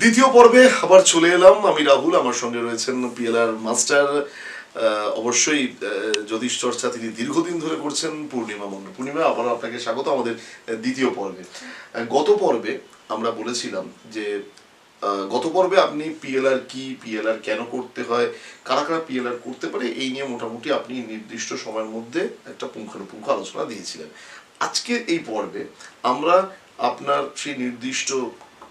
দ্বিতীয় পর্বে আবার চলে এলাম। আমি রাহুল, আমার সঙ্গে রয়েছেন পিএলআর মাস্টার অবশ্যই জ্যোতিষ চর্চা তিনি দীর্ঘদিন ধরে করছেন, পূর্ণিমা মন্ডল পূর্ণিমা, আবার আপনাকে স্বাগত আমাদের দ্বিতীয় পর্বে। গত পর্বে আমরা বলেছিলাম যে গত পর্বে আপনি পিএলআর কি পিএলআর কেন করতে হয়, কারা কারা পিএলআর করতে পারে, এই নিয়ে মোটামুটি আপনি নির্দিষ্ট সময়ের মধ্যে একটা পুঙ্খানুপুঙ্খ আলোচনা দিয়েছিলেন। আজকে এই পর্বে আমরা আপনার সেই নির্দিষ্ট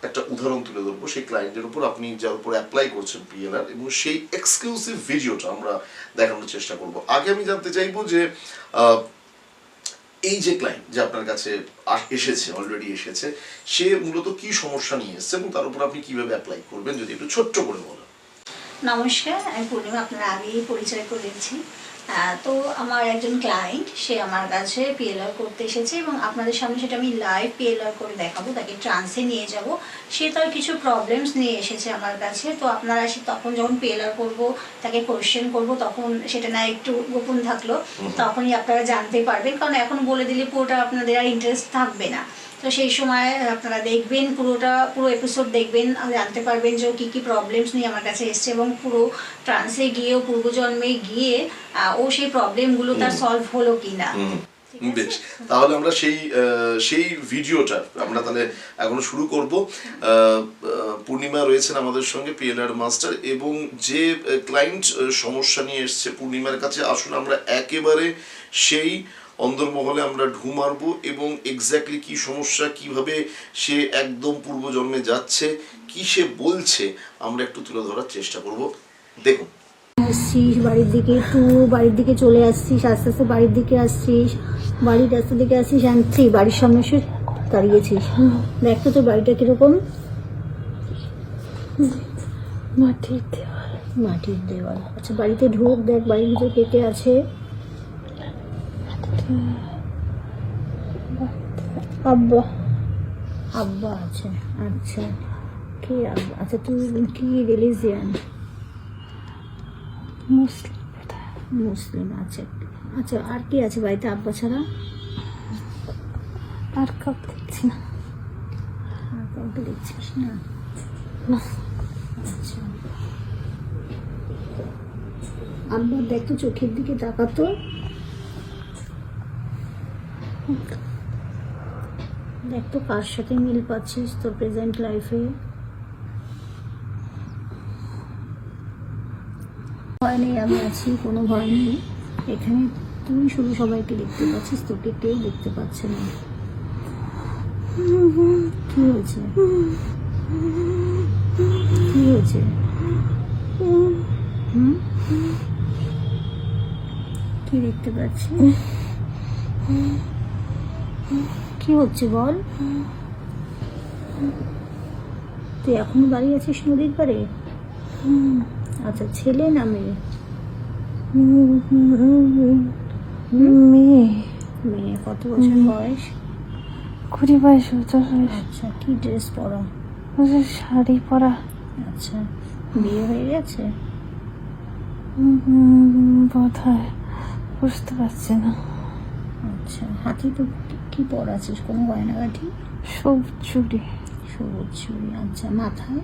একটা উদাহরণ তুলে ধরবো। সেই ক্লায়েন্টের উপর আপনি যার উপর অ্যাপ্লাই করছেন পিএলআর এবং সেই এক্সক্লুসিভ ভিডিওটা আমরা দেখানোর চেষ্টা করব। আগে আমি জানতে চাইব যে এই যে ক্লায়েন্ট যে আপনার কাছে এসেছে অলরেডি এসেছে, সে মূলত কি সমস্যা নিয়ে এসেছে এবং তার উপর আপনি কীভাবে অ্যাপ্লাই করবেন যদি একটু ছোট্ট করে বলেন। নমস্কার, আমি পূর্ণিমা, আপনার আগেই পরিচয় করেছি তো আমার একজন ক্লায়েন্ট সে আমার কাছে পিএলআর করতে এসেছে এবং আপনাদের সামনে সেটা আমি লাইভ পিএলআর করে দেখাবো তাকে ট্রান্সে নিয়ে যাব। সে তার কিছু প্রবলেমস নিয়ে এসেছে আমার কাছে তো আপনারা সে তখন যখন পিএলআর করব তাকে কোয়েশ্চেন করব তখন সেটা না একটু গোপন থাকল তখনই আপনারা জানতে পারবেন। কারণ এখন বলে দিলে পুরোটা আপনাদের আর ইন্টারেস্ট থাকবে না। তো সেই সময় আপনারা দেখবেন পুরোটা পুরো এপিসোড দেখবেন জানতে পারবেন যে কী কী প্রবলেমস নিয়ে আমার কাছে এসছে এবং পুরো ট্রান্সে গিয়েও পূর্বজন্মে গিয়ে ও সেই প্রবলেমগুলো তার সলভ হলো কি না বেশ। তাহলে আমরা সেই সেই ভিডিওটা আমরা তাহলে এখন শুরু করব। পূর্ণিমা রয়েছেন আমাদের সঙ্গে পিএলআর মাস্টার এবং যে ক্লায়েন্ট সমস্যা নিয়ে এসছে পূর্ণিমার কাছে আসুন আমরা একেবারে সেই অন্দরমহলে আমরা ঢু মারবো এবং এক্স্যাক্টলি কি সমস্যা কীভাবে সে একদম পূর্বজন্মে যাচ্ছে কি সে বলছে আমরা একটু তুলে ধরার চেষ্টা করব। দেখুন। আসছিস বাড়ির দিকে একটু বাড়ির দিকে চলে আসছিস আস্তে আস্তে বাড়ির দিকে আসছিস বাড়ির রাস্তার দিকে আসছিস আনছি বাড়ির সামনে এসে দাঁড়িয়েছিস। দেখ তো তোর বাড়িটা কীরকম। মাটির দেওয়াল। মাটির দেওয়াল। আচ্ছা বাড়িতে ঢোক দেখ বাড়ির ভিতরে কে কে আছে। আব্বা। আব্বা আছে আচ্ছা। কি আব্বা? আচ্ছা তুই কি রিলিজিয়ান মুসলিম মুসলিম আছে আচ্ছা আর কি আছে বাড়িতে আব্বা ছাড়া? আর কাউকে দেখছি না। আর কাউকে দেখছিস না? না। আচ্ছা। আব্বা দেখ তো চোখের দিকে তাকাতো। দেখ তো, কার সাথে মিল পাচ্ছিস তোর প্রেজেন্ট লাইফে ভয় নেই, আমি আছি, কোনো ভয় নেই। এখানে তুই শুধু সবাইকে দেখতে পাচ্ছিস, তোকে কেউ দেখতে পাচ্ছে না। কি হয়েছে? কি হয়েছে? হুম? কি দেখতে পাচ্ছি কি হচ্ছে বল? তুই এখনও দাঁড়িয়ে আছিস নদীর পাড়ে? আচ্ছা ছেলে না মেয়ে? মেয়ে। মেয়ে কত বছর বয়স? কুড়ি বাইশ বছর বয়স। আচ্ছা কি ড্রেস পরা? শাড়ি পরা। আচ্ছা বিয়ে হয়ে গেছে? বোধ হয় বুঝতে পারছি না। আচ্ছা হাতি তো কি- পরা আছিস কোনো গয়নাগাঠি সবুজ চুড়ি। সবুজ চুড়ি আচ্ছা মাথায়?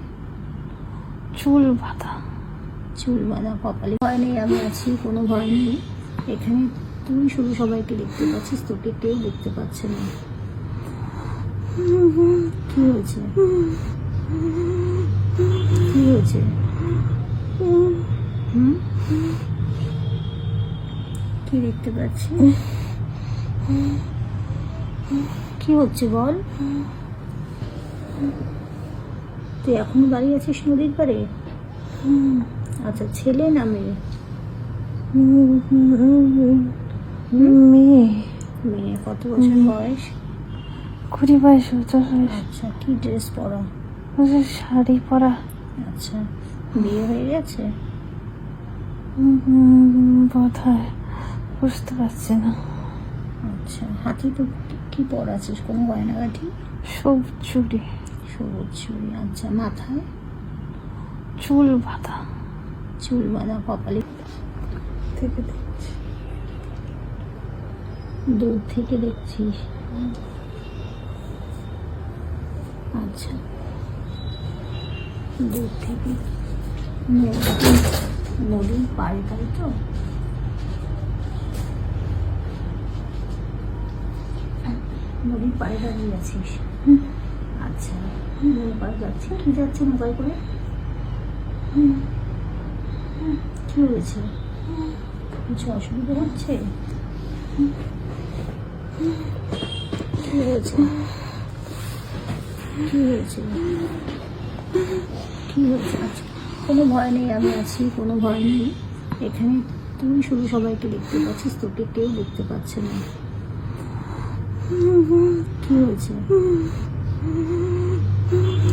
চুল বাঁধা। চুল বাঁধা কপালে ভয় নেই আমি আছি কোনো ভয় নেই। এখানে তুই শুধু সবাইকে দেখতে পাচ্ছিস তোকে কেউ দেখতে পাচ্ছে না। কি হয়েছে? কি হয়েছে? হুম? কি দেখতে পাচ্ছি কি হচ্ছে বল? তুই এখনও দাঁড়িয়ে আছিস নদীর পাড়ে? আচ্ছা ছেলে না মেয়ে? মেয়ে। মেয়ে কত বছর বয়স? কুড়ি বাইশ বছর। আচ্ছা কি ড্রেস পরা? শাড়ি পরা। আচ্ছা বিয়ে হয়ে গেছে? বোধ হয় বুঝতে পারছি না। আচ্ছা হাতি তো কি- কি পরা আছিস? কোনো গয়নাগাঠি? সবুজ চুড়ি। সবুজ চুড়ি আচ্ছা মাথায় চুল বাঁধা। চুল বাঁধা কপালে। থেকে দেখছি। দূর থেকে দেখছিস? আচ্ছা। দূর থেকে। নদী। নদীর পাড়ে তো? নদীর পাড়ে দাঁড়িয়ে আছিস? আচ্ছা নদীর পাড়ে যাচ্ছি কি যাচ্ছে নৌকায় করে? কি হয়েছে? কিছু অসুবিধা হচ্ছে। কি হয়েছে? কি হয়েছে? কি হয়েছে? আচ্ছা কোনো ভয় নেই আমি আছি কোনো ভয় নেই। এখানে তুই শুধু সবাইকে দেখতে পাচ্ছিস তোকে কেউ দেখতে পাচ্ছে না। কি হয়েছে?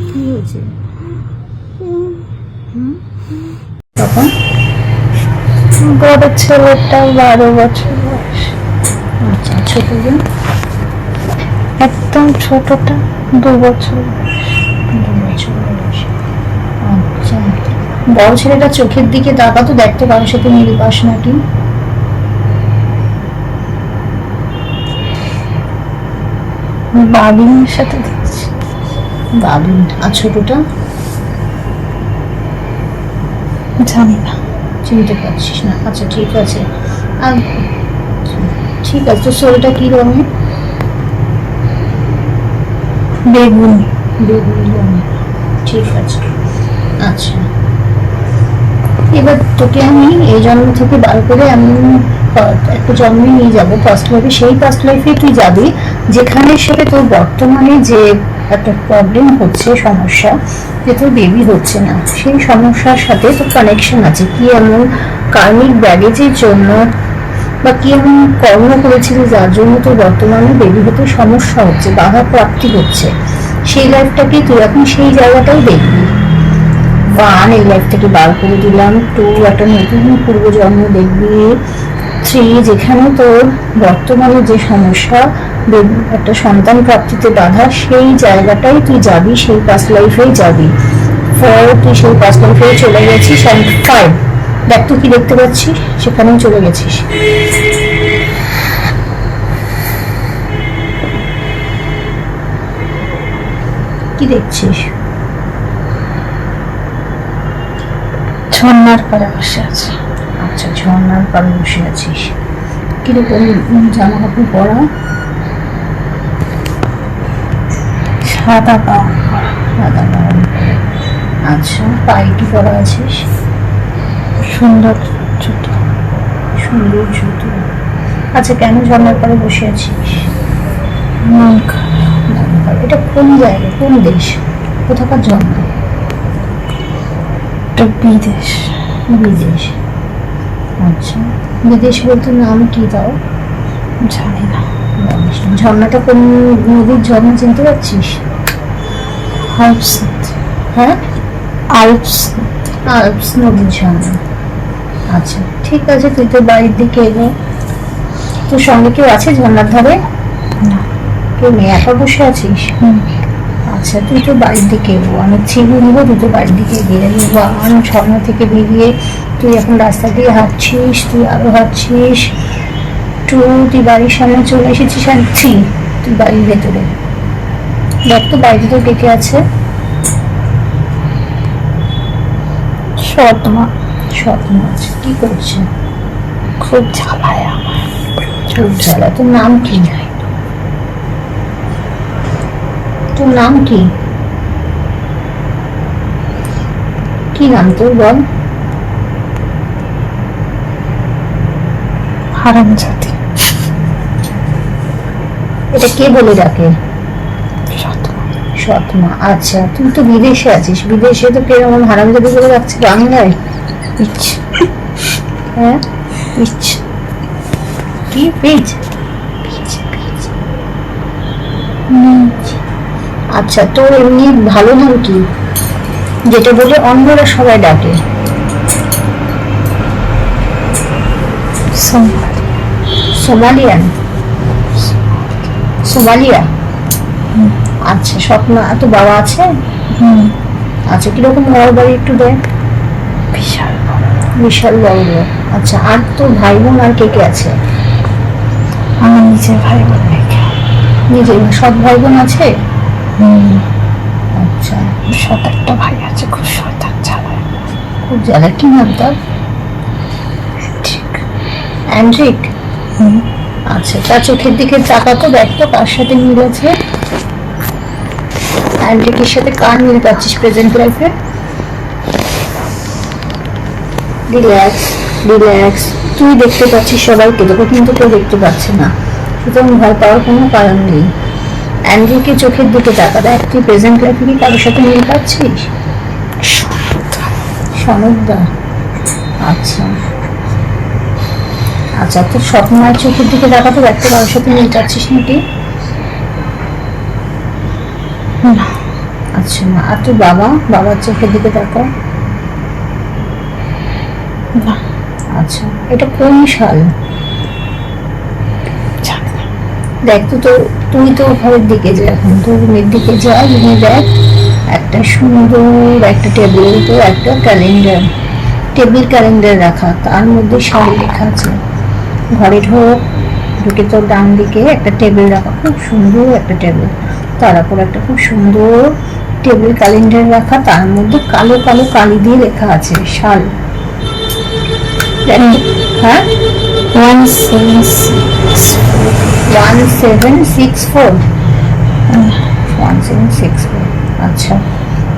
কি হয়েছে? বড় ছেলেটা বারো বছর বয়স। আচ্ছা ছোটজন একদম ছোটটা দু বছর দু বছর বয়স। আচ্ছা। বড় ছেলেটা চোখের দিকে তাকাতো দেখতে কারোর সাথে মিল পাস নাকি বাবিনের সাথে দেখছি। বাবিন আর ছোটটা? জানি না। চিনতে পারছিস না। আচ্ছা ঠিক আছে। আর ঠিক আছে তো শরীরটা কি রঙের? বেগুনি। বেগুনি রঙের। ঠিক আছে। আচ্ছা। এবার তোকে আমি এই জন্ম থেকে বার করে আমি একটা জন্মে নিয়ে যাব। ফার্স্ট লাইফে সেই ফার্স্ট লাইফে তুই যাবি। যেখানে সাথে তোর বর্তমানে যে একটা প্রবলেম হচ্ছে, সমস্যা, যে তোর বেবি হচ্ছে না, সেই সমস্যার সাথে তোর কানেকশন আছে। কি এমন কার্মিক ব্যাগেজের জন্য বা কি এমন কর্ম করেছিলি যার জন্য তোর বর্তমানে বেবি হতে সমস্যা হচ্ছে, বাধা প্রাপ্তি হচ্ছে? সেই লাইফটাকে তুই এখন সেই জায়গাটাই দেখবি। ওয়ান এই লাইফ থেকে বার করে দিলাম। টু একটা নতুন পূর্বজন্ম দেখবি। থ্রি যেখানে তোর বর্তমানে যে সমস্যা একটা সন্তান প্রাপ্তিতে বাধা, সেই জায়গাটাই তুই যাবি, সেই পাস লাইফেই যাবি। ফোর তুই সেই পাস লাইফে চলে গেছিস অ্যান্ড ফাইভ দেখ তুই কি দেখতে পাচ্ছিস? সেখানেও চলে গেছিস। কি দেখছিস? ঝর্নার পাড়ে বসে আছে। আচ্ছা ঝর্নার পাড়ে বসে আছিস। কীরকম জামা কাপড় পরা? সাদা পরা। সাদা গাউন আচ্ছা কি পরা আছিস সুন্দর জুতো। সুন্দর জুতো। আচ্ছা কেন ঝর্নার পাড়ে বসে আছিস? মন এটা কোন জায়গা? কোন দেশ? কোথাকার ঝর্ণা একটা বিদেশ। বিদেশ। আচ্ছা বিদেশ বলতে নাম কি দাও জানি না। ঝর্ণাটা কোন নদীর ঝর্ণা চিনতে পারছিস? আলপস হ্যাঁ? আলপস আলপস নদীর ঝর্ণা আচ্ছা ঠিক আছে তুই তো বাড়ির দিকে এলে। তোর সঙ্গে কেউ আছে ঝর্ণার ধারে? না। কেউ নেই? একা বসে আছিস। আচ্ছা তুই তো বাড়ির দিকে এগো আমি ছিঁড়ে নিবো তুই তো বাড়ির দিকে এগিয়ে যাবি ওয়ান ঝর্ণা থেকে বেরিয়ে তুই এখন রাস্তা দিয়ে হাঁটছিস তুই আরও হাঁটছিস। টু তুই বাড়ির সামনে চলে এসেছিস আর থ্রি তুই বাড়ির ভেতরে। দেখ তো বাড়িতে তো কে কে আছে। আছে, কি করছে? খুব আমার খুব তোর নাম কি? তোর নাম কি? কি নাম তোর বল? হারাম জাতি এটা কে বলে ডাকে? আচ্ছা তুই তো বিদেশে আছিস, বিদেশে তো কীরকম রাখছে বাংলায়? হ্যাঁ? কি? পিচ আচ্ছা তোর এমনি ভালো নাম কি? যেটা বলে অন্যরা সবাই ডাকে। সোমালিয়ান। সোমালিয়া। আচ্ছা স্বপ্ন এত বাবা আছে? হুম। আচ্ছা কীরকম ঘর বাড়ি একটু দেয় বিশাল বিশাল বড়। আচ্ছা আর তো ভাই বোন আর কে কে আছে? আমার নিজের ভাই বোন নিজের সব ভাই বোন আছে? হুম। আচ্ছা। সাত আটটা ভাই আছে খুব সৎ উজালা কি নাম তার? ঠিক। অ্যান্ড্রিক? আচ্ছা তার চোখের দিকে তাকাতো দেখতো কার সাথে মিল অ্যান্ড্রিকের সাথে কার মিল পাচ্ছিস প্রেজেন্ট লাইফে রিল্যাক্স রিল্যাক্স তুই দেখতে পাচ্ছিস সবাইকে, তোকে কিন্তু কেউ দেখতে পাচ্ছে না। সুতরাং ভয় পাওয়ার কোনো কারণ নেই। অ্যান্ড্রিকে চোখের দিকে তাকা, দেখ, তুই প্রেজেন্ট লাইফে কি কারোর সাথে মিল পাচ্ছিস? সমুদ্র আচ্ছা। আচ্ছা তোর স্বপ্নের চোখের দিকে তাকাতে দেখতে কারোর সাথে মিল পাচ্ছিস নাকি? না। আচ্ছা না আর তোর বাবা? বাবার চোখের দিকে তাকা না আচ্ছা এটা কোন সাল? দেখ তো তোর তুই তো ঘরের দিকে যা এখন। তোর রুমের দিকে যা দেখ একটা সুন্দর একটা টেবিলের উপর একটা ক্যালেন্ডার টেবিল ক্যালেন্ডার রাখা তার মধ্যে শাড়ি লেখা আছে। ঘরে ঢোক ঢুকে তোর ডান দিকে একটা টেবিল রাখা খুব সুন্দর একটা টেবিল তার উপর একটা খুব সুন্দর টেবিল ক্যালেন্ডার রাখা তার মধ্যে কালো কালো কালি দিয়ে লেখা আছে শাল। হ্যাঁ? One seven six one seven six four one seven six four আচ্ছা।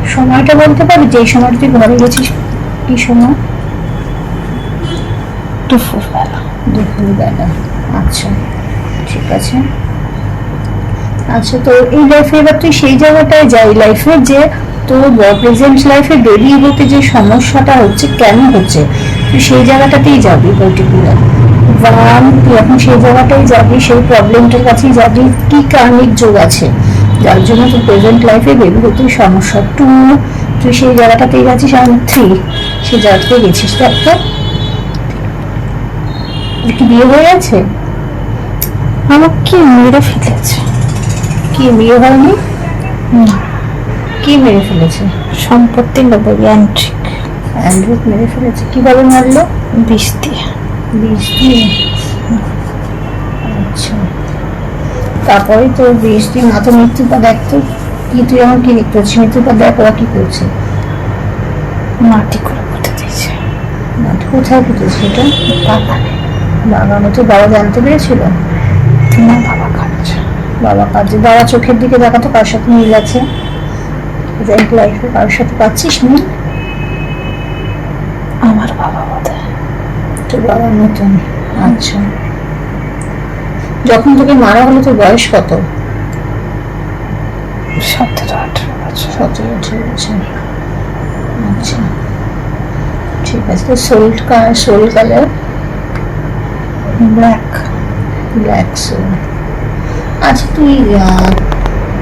সময়টা বলতে পারবি যে সময়টা তুই ঘরে গেছিস কি সময়? দুপুরবেলা। দুপুরবেলা। আচ্ছা ঠিক আছে। আচ্ছা তো এই লাইফে এবার তুই সেই জায়গাটায় যাই লাইফে যে তোর প্রেজেন্ট লাইফে বেরিয়ে হতে যে সমস্যাটা হচ্ছে, কেন হচ্ছে? তুই সেই জায়গাটাতেই যাবি পার্টিকুলার ওয়ান তুই এখন সেই জায়গাটাই যাবি, সেই প্রবলেমটার কাছেই যাবি, কি কার্মিক যোগ আছে? যার জন্য তুই প্রেজেন্ট লাইফে বেরিয়ে হতে সমস্যা। টু, তুই সেই জায়গাটাতেই যাচ্ছিস আর থ্রি সেই জায়গাটাতে গেছিস। তো একটা কি বিয়ে হয়ে গেছে? আমাকে মেরে ফেলেছে কি বিয়ে হয়নি? না কি মেরে ফেলেছে? সম্পত্তি নেব যান্ত্রিক অ্যান্ড্রয়েড মেরে ফেলেছে? কীভাবে মারলো? বিষ দিয়ে। বিষ দিয়ে? আচ্ছা। তারপরে তো বিষ দিয়ে মাথা মৃত্যু পা দেখতো কি তুই আমার কি দেখতে পাচ্ছিস মৃত্যু পা দেখ ওরা কি করছে? মাটি করে পুঁতে দিয়েছে। মাটি কোথায় পুঁতেছে এটা বাগানে বাগানে তো বাবা জানতে পেরেছিল? না বাবা। বাবা। কাজে বাবা চোখের দিকে দেখাতো কার সাথে মিল আছে? প্রেজেন্ট লাইফে কারোর সাথে পাচ্ছিস মিল আমার বাবা বোধ তোর বাবা নতুন আচ্ছা। যখন তোকে মারা হলো তোর বয়স কত? সতেরো আঠেরো বছর। সতেরো আঠেরো বছর। আচ্ছা। ঠিক আছে তো sole sole colour black black sole আচ্ছা তুই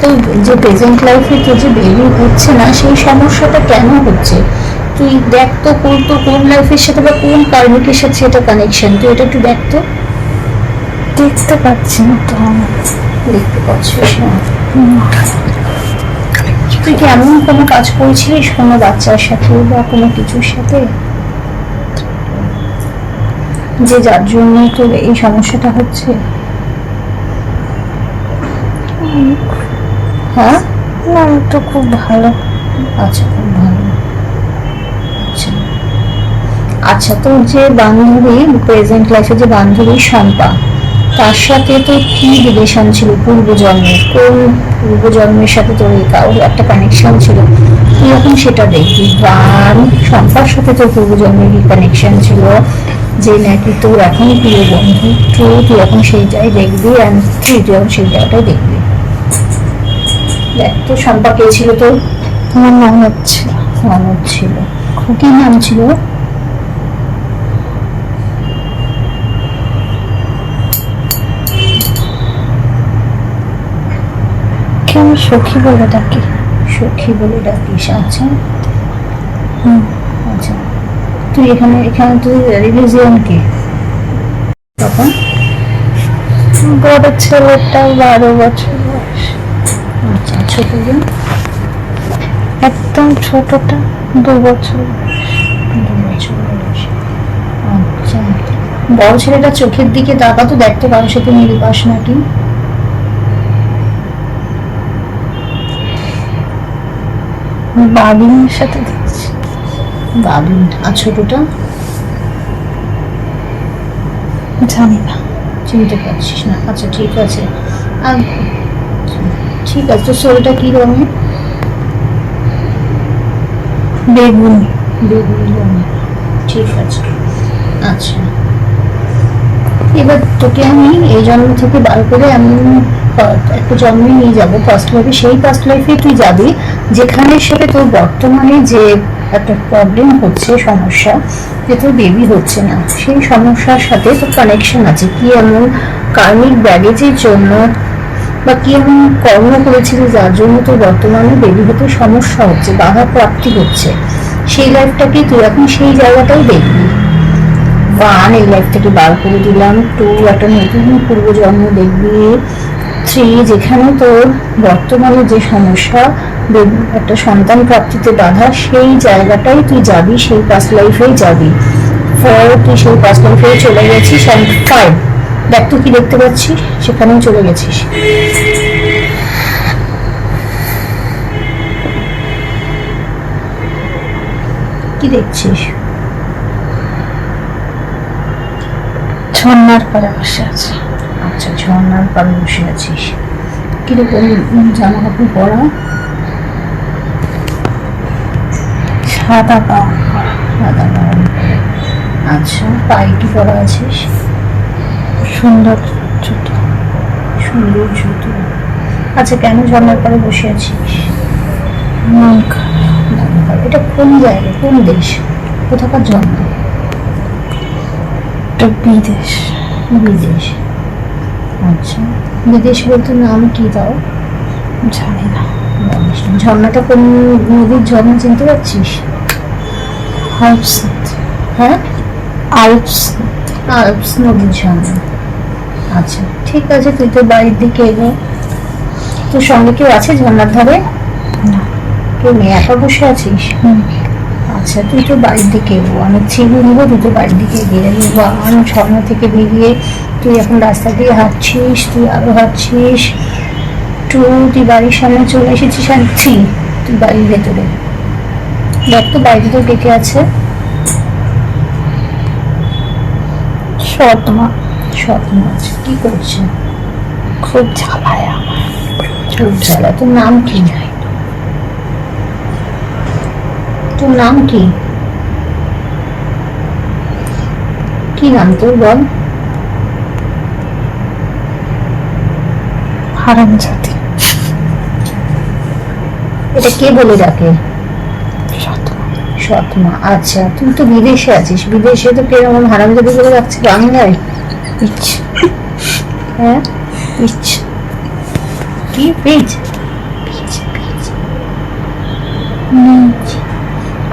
তোর যে প্রেজেন্ট লাইফে তোর যে বেবি হচ্ছে না সেই সমস্যাটা কেন হচ্ছে? তুই দেখ তো কোন তো কোন লাইফের সাথে বা কোন কার্মিকের সাথে সেটা কানেকশন তুই এটা একটু দেখ তো। দেখতে পাচ্ছি না তো। দেখতে পাচ্ছিস না তুই কি এমন কোনো কাজ করেছিলিস কোনো বাচ্চার সাথে বা কোনো কিছুর সাথে? যে যার জন্য তোর এই সমস্যাটা হচ্ছে? হ্যাঁ? না তো খুব ভালো। আচ্ছা খুব ভালো। আচ্ছা। আচ্ছা তোর যে বান্ধবী প্রেজেন্ট লাইফে যে বান্ধবী শম্পা তার সাথে তোর কি রিলেশন ছিল পূর্বজন্মের কোন পূর্বজন্মের সাথে তোর কারোর একটা কানেকশন ছিল? তুই এখন সেটা দেখবি। ওয়ান শম্পার সাথে তোর পূর্বজন্মের কি কানেকশন ছিল? যে নাকি তোর এখন প্রিয় বন্ধু টু তুই এখন সেই জায়গায় দেখবি অ্যান্ড থ্রি তুই এখন সেই জায়গাটায় দেখবি। দেখ তোর শম্পা কে ছিল তোর আমার নাম হচ্ছে। মানব ছিল। কি নাম ছিল? কি আমি সখী বলে ডাকি? সখী বলে ডাকিস আচ্ছা। হুম। আচ্ছা। তুই এখানে এখানে তুই রিলিজিয়ন কি? তখন বড় ছেলেটা বারো বছর। বয়স আচ্ছা ছোট জন একদম ছোটটা দু বছর আচ্ছা। বড় ছেলেটা চোখের দিকে তাকাতো, দেখতে কারোর সাথে মিল পাস নাকি বাবিনের সাথে দেখছি। বাবিন আর ছোটটা? জানি না। চিনতে পারছিস না। আচ্ছা ঠিক আছে। আর ঠিক আছে তো শরীরটা কী রঙের? বেগুন। বেগুনি রঙের। ঠিক আছে। আচ্ছা। এবার তোকে আমি এই জন্ম থেকে বার করে আমি একটা জন্মে নিয়ে যাব ফার্স্ট লাইফে সেই ফার্স্ট লাইফে তুই যাবি যেখানে সাথে তোর বর্তমানে যে একটা প্রবলেম হচ্ছে সমস্যা যে তোর বেবি হচ্ছে না সেই সমস্যার সাথে তোর কানেকশন আছে। কি এমন কার্মিক ব্যাগেজের জন্য বা কি এমন কর্ম করেছিলি, যার জন্য তোর বর্তমানে বেবি হতে সমস্যা হচ্ছে, বাধা প্রাপ্তি হচ্ছে। সেই লাইফটাকে তুই এখন সেই জায়গাটাই দেখবি। ওয়ান এই লাইফ থেকে বার করে দিলাম। টু একটা নতুন পূর্বজন্ম দেখবি। থ্রি যেখানে তোর বর্তমানে যে সমস্যা একটা সন্তান প্রাপ্তিতে বাধা, সেই জায়গাটাই তুই যাবি, সেই পাস্ট লাইফেই যাবি। ফোর তুই সেই পাস্ট লাইফেই চলে গেছিস অ্যান্ড ফাইভ দেখ তুই কি দেখতে পাচ্ছিস সেখানেও চলে গেছিস কি দেখছিস? ঝর্নার পাড়ে বসে আছে। আচ্ছা ঝর্নার পাড়ে বসে আছিস। কীরকম জামা কাপড় পরা? সাদা গাউন সাদা পরা। আচ্ছা কি পরা আছিস? সুন্দর জুতো। সুন্দর জুতো। আচ্ছা কেন ঝর্নার পরে বসে আছিস? মন এটা কোন জায়গা? কোন দেশ? কোথাকার জন্ম? একটা বিদেশ। বিদেশ। আচ্ছা বিদেশ বলতে নাম কি দাও জানি না। ঝর্ণাটা কোন নদীর ঝর্ণা চিনতে পারছিস? আলপস। হ্যাঁ? আলপস। আলপস নদীর ঝর্ণা। আচ্ছা ঠিক আছে তুই তো বাড়ির দিকে এগো তোর সঙ্গে কেউ আছে ঝর্ণার ধারে? না। কেউ নেই একা বসে আছিস। আচ্ছা তুই তো বাড়ির দিকে এগো আমি ছিঁড়ে নেব তুই তো বাড়ির দিকে এগিয়ে যাবি বাগান ঝর্ণা থেকে বেরিয়ে তুই এখন রাস্তা দিয়ে হাঁটছিস তুই আরও হাঁটছিস। টু তুই বাড়ির সামনে চলে এসেছিস আর থ্রি তুই বাড়ির ভেতরে। দেখ তো বাড়িতে তো কে কে আছে। সৎ মা স্বপ্ন আছে। কি করছে খুব আমার তোর নাম কি? তোর নাম কি? কি নাম তোর বল? হারাম জাতি। এটা কে বলে ডাকে? সৎমা। আচ্ছা তুই তো বিদেশে আছিস। বিদেশে তো কেরকম হারামজাদি করে রাখছে বাংলায়? পিচ হ্যাঁ পিচ কি পেজ পিচ পিচ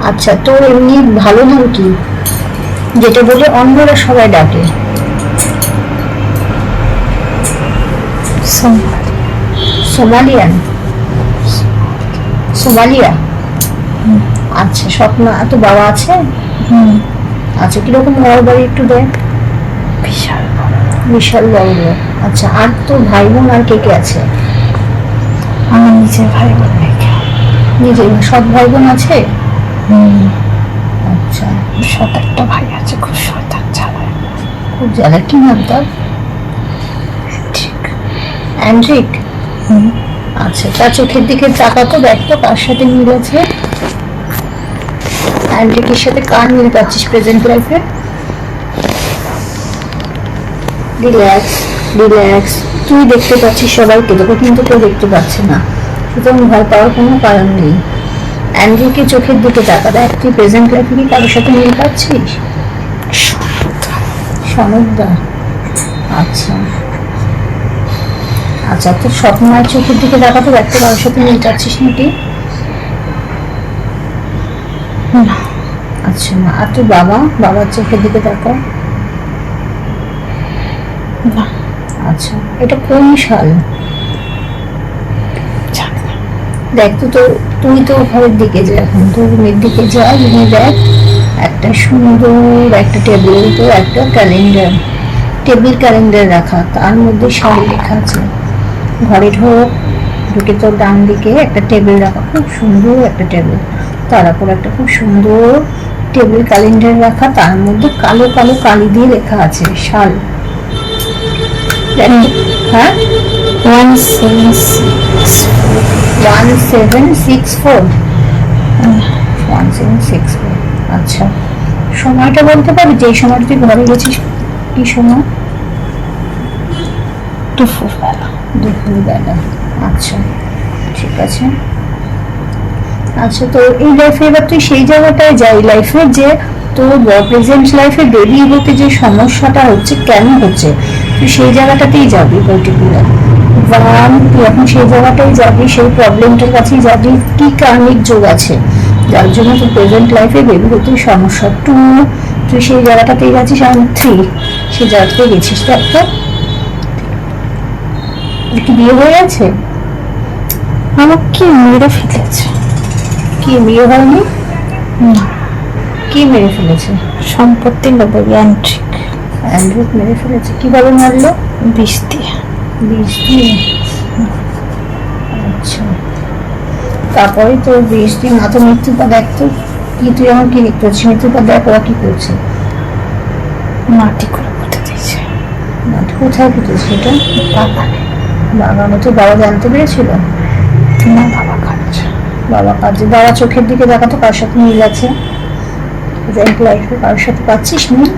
আচ্ছা তোর এমনি ভালো নাম কি? যেটা বলে অন্যরা সবাই ডাকে। সোমালিয়ান? সোমালিয়া? আচ্ছা স্বপ্না তো বাবা আছে? হুম। আচ্ছা কীরকম ঘর বাড়ি একটু দেখ। বিশাল বড় আচ্ছা আর তোর ভাই বোন আর কে কে আছে? আমার নিজের ভাই বোন নিজের সব ভাই বোন আছে? আচ্ছা। সৎ একটা ভাই আছে খুব শয়তান জ্বালায় খুব জ্বালা কি নাম তার? ঠিক। অ্যান্ড্রিক? আচ্ছা তার চোখের দিকে তাকাতো দেখতো কার সাথে মিল আছে। অ্যান্ড্রিকের সাথে কার মিল পাচ্ছিস প্রেজেন্ট লাইফে রিল্যাক্স রিল্যাক্স তুই দেখতে পাচ্ছিস সবাইকে তোকে কিন্তু কেউ দেখতে পাচ্ছে না। সুতরাং ভয় পাওয়ার কোনো কারণ নেই। অ্যান্ড্রিকে চোখের দিকে তাকা দেখ, তুই প্রেজেন্ট লাইফে কি কারোর সাথে মিল পাচ্ছিস? সনদদা আচ্ছা। আচ্ছা তোর স্বপ্নের চোখের দিকে তাকাতে দেখতে কারোর সাথে মিল পাচ্ছিস নাকি? আচ্ছা না আর তোর বাবা? বাবার চোখের দিকে তাকা না আচ্ছা এটা কোন সাল দেখ তো তোর তুই তো ঘরের দিকে যা এখন তোর রুমের দিকে যা রুমে দেখ একটা সুন্দর একটা টেবিলের উপর একটা ক্যালেন্ডার টেবিল ক্যালেন্ডার রাখা তার মধ্যে সাল লেখা আছে। ঘরে ঢোক ঢুকে তোর ডান দিকে একটা টেবিল রাখা খুব সুন্দর একটা টেবিল তার উপর একটা খুব সুন্দর টেবিল ক্যালেন্ডার রাখা তার মধ্যে কালো কালো কালি দিয়ে লেখা আছে দেখ- হ্যাঁ one seven one seven six four one seven six four আচ্ছা। সময়টা বলতে পারবি যে সময়টা তুই ঘরে গেছিস কি সময়? দুপুরবেলা। দুপুরবেলা। আচ্ছা ঠিক আছে। আচ্ছা তো এই লাইফে এবার তুই সেই জায়গাটায় যাই লাইফে যে তোর প্রেজেন্ট লাইফে বেবি হতে যে সমস্যাটা হচ্ছে কেন হচ্ছে? তুই সেই জায়গাটাতেই যাবি পার্টিকুলার ওয়ান তুই এখন সেই জায়গাটাই যাবি সেই প্রবলেমটার কাছেই যাবি কি কার্মিক যোগ আছে? যার জন্য তোর প্রেজেন্ট লাইফে বেবি হতে সমস্যা। টু তুই সেই জায়গাটাতেই গেছিস আর থ্রি সেই জায়গাতেই গেছিস তো। ওর কি বিয়ে হয়ে গেছে? আমার কি মেরে ফেলেছে? কি বিয়ে হয়নি? কি মেরে ফেলেছে? সম্পত্তি লোভে যান্ত্রিক অ্যান্ড্রয়েড মেরে ফেলেছে। কীভাবে মারলো? বিষ দিয়ে। বিষ দিয়ে? আচ্ছা। তারপরে তো বিষ দিয়ে মাথা মৃত্যু পা দেখতো। কি তুই আমার কি দেখতে পাচ্ছিস দেখ ওরা কি করছে? মাটি করে পুঁতে দিয়েছে। মাটি কোথায় পুঁতেছে এটা বাগানে বাগানে তো বাবা জানতে পেরেছিল? না বাবা খাচ্ছে বাবা কাজে বাবা চোখের দিকে দেখাতো কার সাথে মিল আছে? প্রেজেন্ট লাইফে কারোর সাথে পাচ্ছিস মিল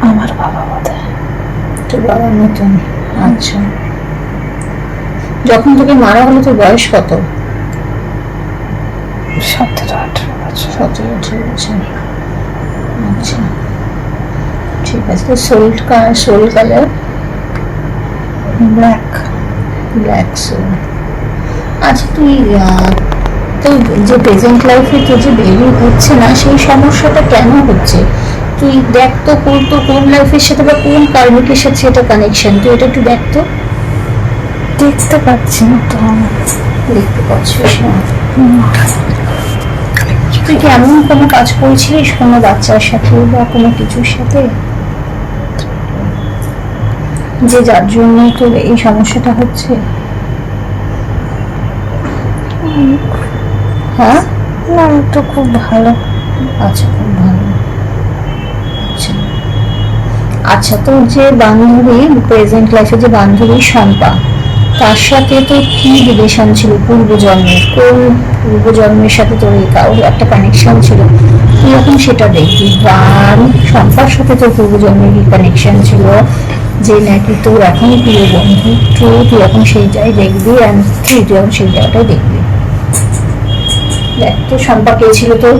আমার বাবা বোধ তোর বাবার মতন আচ্ছা। যখন তোকে মারা হলো তোর বয়স কত? সতেরো আঠেরো বছর। সতেরো আঠেরো বছর। আচ্ছা। ঠিক আছে তো sole sole colour black black sole আচ্ছা তুই তোর যে প্রেজেন্ট লাইফে তোর যে বেবি হচ্ছে না সেই সমস্যাটা কেন হচ্ছে? তুই দেখ তো কোন তো কোন লাইফের সাথে বা কোন কার্মিকের সাথে এটা কানেকশন তুই এটা একটু দেখ তো। দেখতে পাচ্ছি না তো। দেখতে পাচ্ছিস না? তুই কি এমন কোনো কাজ করেছিলিস কোনো বাচ্চার সাথে বা কোনো কিছুর সাথে? যে যার জন্য তোর এই সমস্যাটা হচ্ছে? হ্যাঁ? না তো খুব ভালো। আচ্ছা খুব ভালো আচ্ছা আচ্ছা তোর যে বান্ধবী প্রেজেন্ট লাইফে যে বান্ধবী শম্পা তার সাথে তোর কি রিলেশন ছিল পূর্বজন্মের কোন পূর্বজন্মের সাথে তোর এই কারোর একটা কানেকশন ছিল? এখন সেটা দেখবি? ওয়ান শম্পার সাথে তোর পূর্বজন্মের কি কানেকশন ছিল? যে নাকি তোর এখন প্রিয় বন্ধু টু তুই এখন সেই জায়গায় দেখবি? অ্যান্ড থ্রি তুই এখন সেই জায়গাটাই দেখবি? দেখ তোর শম্পা কে ছিল তোর?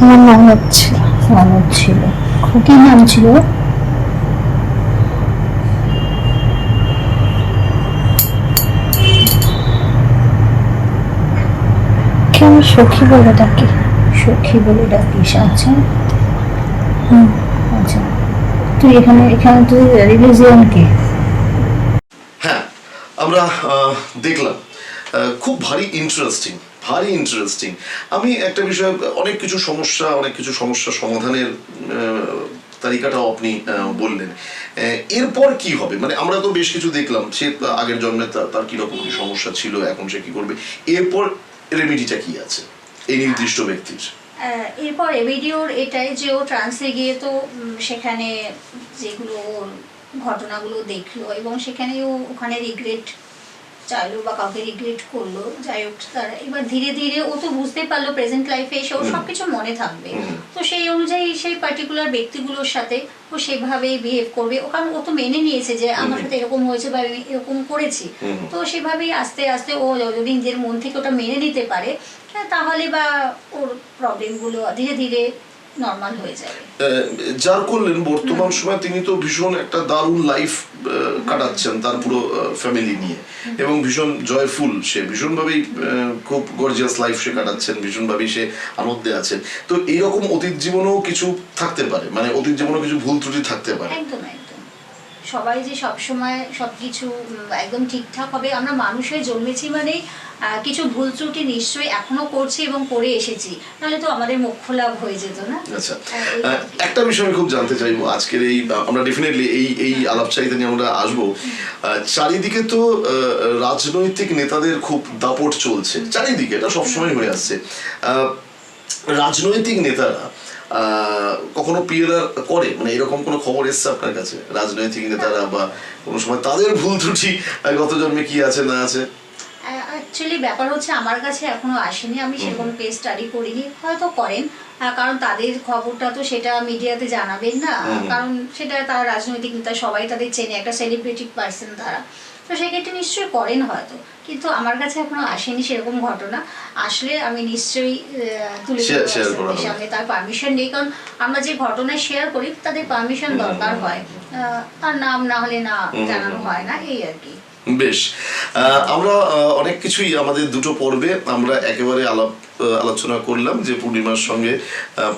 আমার নাম হচ্ছে মানব ছিল। কি নাম ছিল? আমি সখী বলে ডাকি। সখী বলে ডাকিস আচ্ছা। হুম। আচ্ছা। তুই এখানে এখানে তুই রিলিজিয়ন কি? হ্যাঁ আমরা দেখলাম। খুব ভারী ইন্টারেস্টিং ভারী ইন্টারেস্টিং আমি একটা বিষয় অনেক কিছু সমস্যা অনেক কিছু সমস্যা সমাধানের আহ, তালিকাটাও আপনি আহ, বললেন। আহ, এরপর কি হবে? মানে আমরা তো বেশ কিছু দেখলাম সে আগের জন্মে তার তার কীরকম সমস্যা ছিল এখন সে কি করবে? এরপর রেমেডিটা কি আছে? এই নির্দিষ্ট ব্যক্তির। এরপর ভিডিওর এটাই যে ও ট্রান্সে গিয়ে তো সেখানে যেগুলো ঘটনাগুলো দেখল এবং সেখানে ও ওখানে রিগ্রেট চাইলো বা কাউকে রিগ্রেট করল যাই হোক তার এবার ধীরে ধীরে ও তো বুঝতে পারল প্রেজেন্ট লাইফে এসে ওর। সবকিছু মনে থাকবে। তো সেই অনুযায়ী সেই পার্টিকুলার ব্যক্তিগুলোর সাথে ও সেভাবেই বিহেভ করবে। ও কারণ ও তো মেনে নিয়েছে যে আমার। সাথে এরকম হয়েছে বা আমি এরকম করেছি। তো সেভাবেই আস্তে আস্তে ও যদি নিজের মন থেকে ওটা মেনে নিতে পারে হ্যাঁ, তাহলে বা ওর প্রবলেমগুলো ধীরে ধীরে নর্মাল হয়ে যাবে। যার করলেন বর্তমান সময় তিনি তো ভীষণ একটা দারুণ লাইফ কাটাচ্ছেন তার পুরো ফ্যামিলি নিয়ে। এবং ভীষণ জয়ফুল সে ভীষণভাবেই খুব গর্জিয়াস লাইফ সে কাটাচ্ছেন ভীষণভাবেই সে আনন্দে আছেন। তো এইরকম অতীত জীবনেও কিছু থাকতে পারে মানে অতীত জীবনেও কিছু ভুল ত্রুটি থাকতে পারে। একদম। সবাই যে সবসময় সব কিছু একদম ঠিকঠাক হবে আমরা মানুষ হয়ে জন্মেছি মানে কিছু ভুল ত্রুটি নিশ্চয়ই এখনও করছি এবং করে এসেছি। নাহলে তো আমাদের মোক্ষ লাভ হয়ে যেত না। আচ্ছা। একটা বিষয় আমি খুব জানতে চাইব। আজকের এই আমরা ডেফিনেটলি এই এই আলাপচারিতা নিয়ে আমরা আসব। চারিদিকে তো আহ, রাজনৈতিক নেতাদের খুব দাপট চলছে। চারিদিকে এটা সবসময় হয়ে আসছে। আহ, রাজনৈতিক নেতারা কখনো পিএলআর করে? মানে এরকম কোনো খবর এসছে আপনার কাছে? রাজনৈতিক নেতারা বা কোনো সময় তাদের ভুল ত্রুটি গত জন্মে কি আছে না আছে? অ্যাকচুয়ালি ব্যাপার হচ্ছে আমার কাছে এখনও আসেনি। আমি সেরকম কেস স্টাডি করিনি। হয়তো করেন। কারণ তাদের খবরটা তো সেটা মিডিয়াতে জানাবেন না। কারণ সেটা তারা রাজনৈতিক নেতা সবাই তাদের চেনে। একটা সেলিব্রিটি পার্সন তারা। তো সেক্ষেত্রে নিশ্চয়ই করেন হয়তো। কিন্তু আমার কাছে এখনও আসেনি সেরকম ঘটনা। আসলে আমি নিশ্চয়ই তুলে। সামনে। তার পারমিশন নেই কারণ আমরা যে ঘটনা শেয়ার করি তাদের পারমিশন দরকার হয়। আর নাম না হলে না জানানো হয় না এই আর কি। বেশ। আমরা অনেক কিছুই আমাদের দুটো পর্বে আমরা একেবারে আলাপ আলোচনা করলাম যে পূর্ণিমার সঙ্গে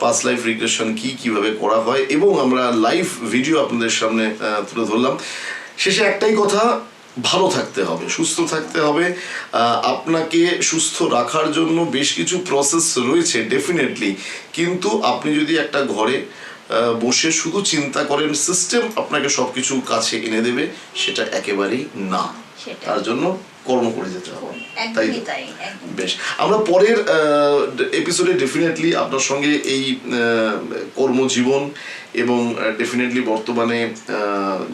পাস লাইফ রিগ্রেশন কি কীভাবে করা হয় এবং আমরা লাইভ ভিডিও আপনাদের সামনে তুলে ধরলাম। শেষে একটাই কথা ভালো থাকতে হবে সুস্থ থাকতে হবে। আপনাকে সুস্থ রাখার জন্য বেশ কিছু প্রসেস রয়েছে ডেফিনেটলি কিন্তু আপনি যদি একটা ঘরে বসে শুধু চিন্তা করেন সিস্টেম আপনাকে সবকিছু কাছে এনে দেবে সেটা একেবারেই না। তার জন্য কর্ম করে যেতে হবে। তাই বেশ। আমরা পরের এপিসোডে ডেফিনেটলি আপনার সঙ্গে এই কর্মজীবন এবং ডেফিনেটলি বর্তমানে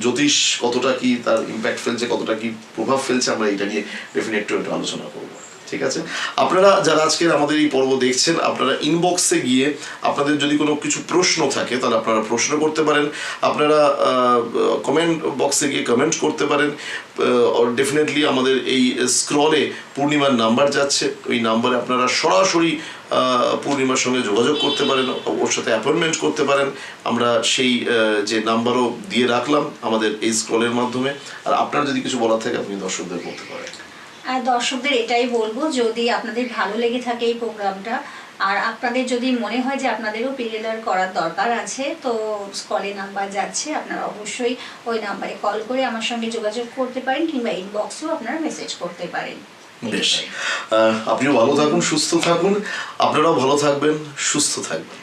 জ্যোতিষ কতটা কি তার ইম্প্যাক্ট ফেলছে কতটা কি প্রভাব ফেলছে আমরা এটা নিয়ে ডেফিনেটলি একটু আলোচনা করব। ঠিক আছে? আপনারা যারা আজকের আমাদের এই পর্ব দেখছেন, আপনারা ইনবক্সে গিয়ে আপনাদের যদি কোনো কিছু প্রশ্ন থাকে, তাহলে আপনারা প্রশ্ন করতে পারেন। আপনারা কমেন্ট বক্সে গিয়ে কমেন্ট করতে পারেন। ডেফিনেটলি আমাদের এই স্ক্রলে পূর্ণিমার নাম্বার যাচ্ছে। ওই নাম্বারে আপনারা সরাসরি পূর্ণিমার সঙ্গে যোগাযোগ করতে পারেন, ওর সাথে অ্যাপয়েন্টমেন্ট করতে পারেন। আমরা সেই যে নাম্বারও দিয়ে রাখলাম আমাদের এই স্ক্রলের মাধ্যমে। আর আপনার যদি কিছু বলার থাকে, আপনি দর্শকদের বলতে পারেন। আর দর্শকদের এটাই বলব, যদি আপনাদের ভালো লেগে থাকে এই প্রোগ্রামটা, আর আপনাদের যদি মনে হয় যে আপনাদেরও পিরিয়ডার করার দরকার আছে, তো কলে নাম্বার যাচ্ছে, আপনারা অবশ্যই ওই নাম্বারে কল করে আমার সঙ্গে যোগাযোগ করতে পারেন, কিংবা ইনবক্সেও আপনারা মেসেজ করতে পারেন। বেশ। আপনিও ভালো থাকুন, সুস্থ থাকুন, আপনারাও ভালো থাকবেন, সুস্থ থাকবেন।